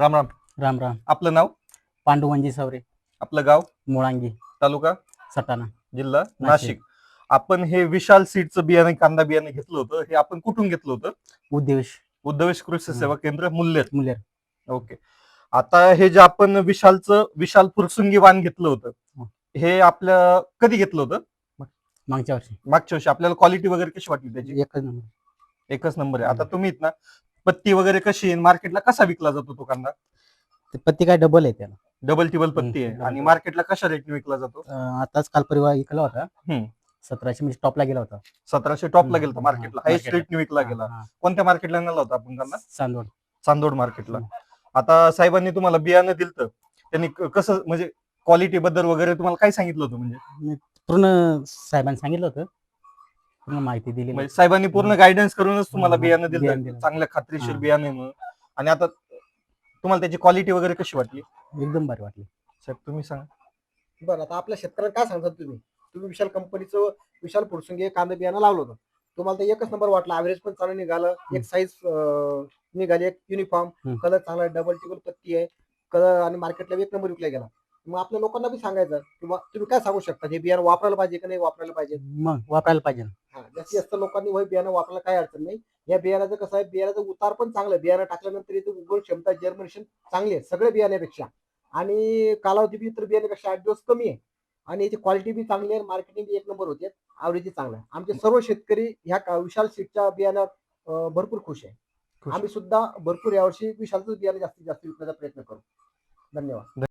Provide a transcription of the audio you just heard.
राम राम. राम राम. आपलं नाव? पांडुवंजी सवरे. आपलं गाव? मुळांगी. तालुका? सटाणा. जिल्हा? नाशिक. आपण हे विशाल सीडचं बियाणे कांदा बियाणे घेतलं होतं. हे आपण कुठून घेतलं होतं? उद्देश. उद्धवेश कृषी सेवा केंद्र मुल्लेर. मुलेर ओके. आता हे जे आपण विशालचं विशाल फुरसुंगी वाण घेतलं होतं हं. हे आपल्या कधी घेतलं होतं? मागच्या वर्षी. मागच्या वर्षी. आपल्याला क्वालिटी वगैरे कशी वाटली त्याची? एकच नंबर. एकच नंबर आहे. आता तुम्ही ना पत्ती वगैरे कशी आहे मार्केटला कसा विकला जातो तो कांदा? ते पत्ती काय डबल आहे त्याला. डबल टिबल पत्ती आहे. आणि. मार्केटला कशा रेटने विकला जातो? अं, आताच काल परिवार इकला होता. सतराशे म्हणजे टॉपला गेला होता. सतराशे टॉपला गेला हं, मार्केटला. हायस्ट market ला. रेटने विकला गेला. हा, हा. कोणत्या मार्केटला नेला होता आपण कांदा? चांदोड चांदोड मार्केटला. आता साहेबांनी तुम्हाला बियाणं दिलं त्यांनी क- कसं म्हणजे क्वालिटी बद्दल वगैरे तुम्हाला काय सांगितलं होतं म्हणजे? पूर्ण साहेबांनी सांगितलं होतं. पूर्ण माहिती दिली म्हणजे साहेबांनी पूर्ण गायडन्स करूनच तुम्हाला बियाणं बियाणं दिलं. दिलं. चांगल्या खात्रीशीर हं. बियाणे म्हणून. आणि आता तुम्हाला त्याची क्वालिटी वगैरे कशी वाटली? एकदम भारी वाटली. साहेब तुम्ही सांगा. बरं आता आपल्या शेतकऱ्यांना काय सांगतात तुम्ही? तुम्ही विशाल कंपनीचं विशाल फुरसुंगे कांदा बियाणं लावलं होतं. तुम्हाला एकच नंबर वाटला. ऍव्हरेज पण चांगलं निघालं. एक साईज निघाली. एक युनिफॉर्म हम्म. कलर चांगला डबल टिबल पत्ती आहे. कलर आणि मार्केटला एक नंबर विकला गेला. मग आपल्या लोकांना बी सांगायचं किंवा तुम्ही काय सांगू शकता? हे बियाणं वापरायला पाहिजे का नाही वापरायला पाहिजे? मग. वापरायला पाहिजे. हा जास्तीत जास्त लोकांनी वय बियाणं वापरायला काय अडचण नाही. या बियाणाचं कसं आहे बियाणाचं उतार पण चांगलं आहे. बियाणं टाकल्यानंतर याचं उगवण क्षमता जर्मिनेशन चांगली आहे सगळ्या बियाण्यापेक्षा. आणि कालावधी बी इतर बियाण्यापेक्षा आठ दिवस कमी आहे. आणि याची क्वालिटी बी चांगली आहे मार्केटिंग बी एक नंबर होते. आवरेज चांगला आहे. आमचे सर्व शेतकरी ह्या का- विशाल सीटच्या बियाण्यावर भरपूर खुश आहे. आम्ही सुद्धा भरपूर यावर्षी विशालचं बियाणे जास्तीत जास्त विकण्याचा प्रयत्न करू. धन्यवाद.